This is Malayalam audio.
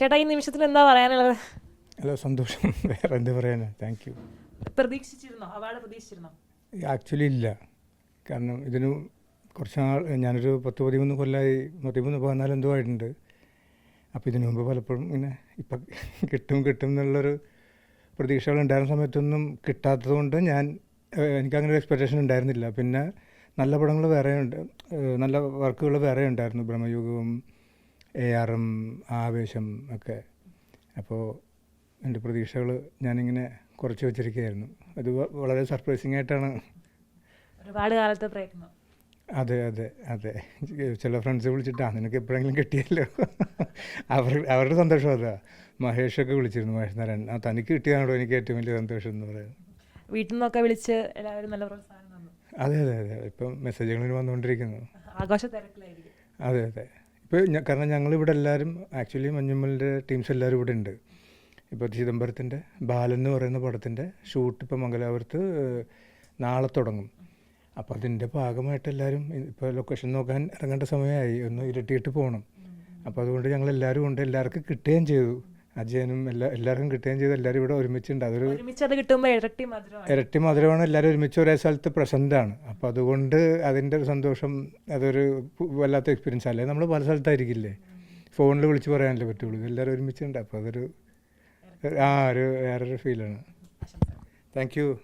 ചേട്ടാ ഈ നിമിഷത്തിൽ എന്താ പറയാനുള്ളത്? ഹലോ സന്തോഷം. വേറെ എന്ത് പറയാനാ? താങ്ക് യു പ്രതീക്ഷിച്ചിരുന്നോ? അവാർഡ് പ്രതീക്ഷിച്ചിരുന്നോ? ആക്ച്വലി ഇല്ല. കാരണം ഇതിന് കുറച്ച് നാൾ ഞാനൊരു പത്ത് പതിമൂന്ന് കൊല്ലമായി പതിമൂന്ന് പതിനാല് എന്തോ ആയിട്ടുണ്ട്. അപ്പോൾ ഇതിനു മുമ്പ് പലപ്പോഴും ഇങ്ങനെ ഇപ്പം കിട്ടും കിട്ടും എന്നുള്ളൊരു പ്രതീക്ഷകൾ ഉണ്ടായിരുന്ന സമയത്തൊന്നും കിട്ടാത്തതുകൊണ്ട് ഞാൻ എനിക്കങ്ങനെ ഒരു എക്സ്പെക്റ്റേഷൻ ഉണ്ടായിരുന്നില്ല. പിന്നെ നല്ല പടങ്ങൾ വേറെ ഉണ്ട് നല്ല വർക്കുകൾ വേറെ ഉണ്ടായിരുന്നു ബ്രഹ്മയുഗവും എ ആറും ആവേശം ഒക്കെ. അപ്പോൾ എന്റെ പ്രതീക്ഷകൾ ഞാനിങ്ങനെ കുറച്ച് വെച്ചിരിക്കുകയായിരുന്നു. അത് വളരെ സർപ്രൈസിങ് ആയിട്ടാണ്. ഒരുപാട് കാലത്തെ പ്രയത്നം. അതെ അതെ അതെ. ചില ഫ്രണ്ട്സ് വിളിച്ചിട്ടാണ് നിനക്ക് എപ്പോഴെങ്കിലും കിട്ടിയല്ലോ? അവർ അവരുടെ സന്തോഷം അതാ. മഹേഷൊക്കെ വിളിച്ചിരുന്നു മഹേഷ് നാരായണൻ. ആ തനിക്ക് കിട്ടിയതാണോ എനിക്ക് ഏറ്റവും വലിയ സന്തോഷം? എന്ന് പറയുന്നത്. വീട്ടിൽ നിന്നൊക്കെ വിളിച്ച് എല്ലാവരും നല്ല പ്രോത്സാഹനം തന്നു. അതെ അതെ അതെ. ഇപ്പം മെസ്സേജുകളിൽ വന്നുകൊണ്ടിരിക്കുന്നു. ആഘോഷ തിരക്കിലായിരിക്കും. അതെ അതെ. ഇപ്പോൾ കാരണം ഞങ്ങളിവിടെ എല്ലാവരും ആക്ച്വലി മഞ്ഞുമ്മലിന്റെ ടീംസ് എല്ലാവരും ഇവിടെ ഉണ്ട്. ഇപ്പോൾ ചിദംബരത്തിന്റെ ബാലൻ എന്ന് പറയുന്ന പടത്തിന്റെ ഷൂട്ട് ഇപ്പോൾ മംഗലാപുരത്ത് നാളെ തുടങ്ങും. അപ്പോൾ അതിന്റെ ഭാഗമായിട്ട് എല്ലാവരും ഇപ്പോൾ ലൊക്കേഷൻ നോക്കാൻ ഇറങ്ങേണ്ട സമയമായി. ഒന്ന് ഇരട്ടിയിട്ട് പോകണം അപ്പോൾ അതുകൊണ്ട് ഞങ്ങൾ എല്ലാവരും ഉണ്ട്. എല്ലാവർക്കും കിട്ടുകയും ചെയ്തു. അജയനും എല്ലാ എല്ലാവർക്കും കിട്ടുകയും ചെയ്ത് എല്ലാവരും ഇവിടെ ഒരുമിച്ചുണ്ട്. അതൊരു ഇരട്ടി മധുരമാണ്. ഇരട്ടി മധുരമാണ്. എല്ലാവരും ഒരുമിച്ച് ഒരേ സ്ഥലത്ത് പ്രസന്റ് അപ്പം അപ്പോൾ അതുകൊണ്ട് അതിന്റെ ഒരു സന്തോഷം അതൊരു വല്ലാത്ത എക്സ്പീരിയൻസ് അല്ലേ? നമ്മൾ പല സ്ഥലത്തായിരിക്കില്ലേ? ഫോണിൽ വിളിച്ച് പറയാനല്ലേ പറ്റുള്ളൂ. എല്ലാവരും ഒരുമിച്ചുണ്ട്. അപ്പോൾ അതൊരു ആ ഒരു വേറൊരു ഫീലാണ് താങ്ക് യു